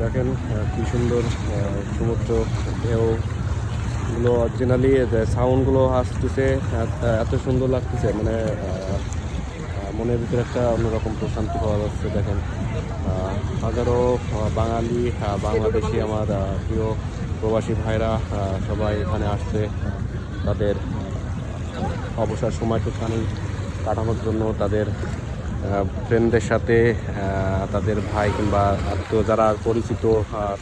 দেখেন কি সুন্দর সমুদ্র, ঢেউ গুলো অরিজিনালি সাউন্ডগুলো আসতেছে, এত- সুন্দর লাগতেছে মানে মনের ভিতরে একটা অন্যরকম প্রশান্তি পাওয়া যাচ্ছে, দেখেন। হাজারো বাঙালি বাংলাদেশি আমার প্রিয় প্রবাসী ভাইরা সবাই এখানে আসছে, তাদের অবসর সময়টুখানি কাটানোর জন্য, তাদের ফ্রেন্ডদের সাথে তাদের ভাই কিংবা আত্মীয় যারা পরিচিত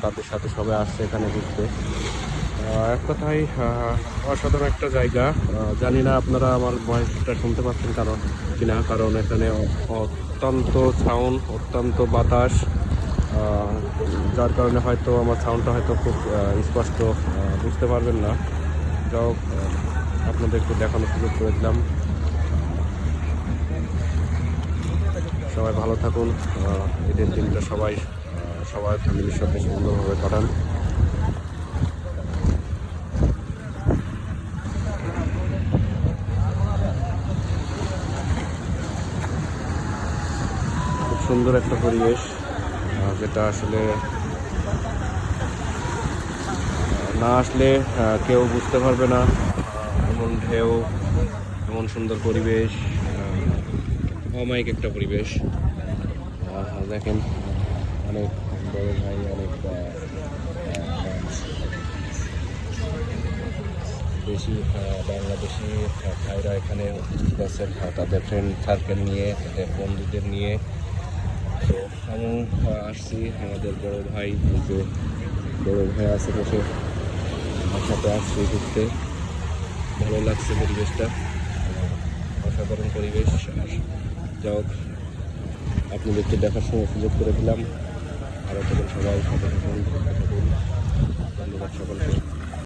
তাদের সাথে সবাই আসছে এখানে ঘুরতে। এক আহ, অসাধারণ একটা জায়গা। জানি না আপনারা আমার ভয়েসটা শুনতে পাচ্ছেন কারণ কিনা কারণ এখানে অত্যন্ত সাউন্ড অত্যন্ত বাতাস। যার কারণে হয়তো আমার সাউন্ডটা হয়তো খুব স্পষ্ট বুঝতে পারবেন না। যাও আপনাদের একটু দেখানোর সুযোগ করে দিলাম। সবাই ভালো থাকুন। ঈদের দিনটা সবাই সবার ফ্যামিলির সাথে সুন্দরভাবে কাটান। খুব সুন্দর একটা পরিবেশ যেটা আসলে না আসলে কেউ বুঝতে পারবে না। এমন ঢেউ, এমন সুন্দর পরিবেশ অমায়িক একটা পরিবেশ। দেখেন অনেক বড় ভাই অনেক আহ, বাংলাদেশি ভাইরা এখানে উপস্থিত আছেন। আহ, তাদের ফ্রেন্ড সার্কেল নিয়ে তাদের বন্ধুদের নিয়ে। তো আমি আসছি। আমাদের বড় ভাই যে বড় ভাই আছে বসে আমার সাথে আসছি ঘুরতে। ভালো লাগছে পরিবেশটা। অসাধারণ পরিবেশ। যা হোক আপনাদেরকে দেখার সময় সুযোগ করে দিলাম। আরও সবাই সাথে ধন্যবাদ সকলকে।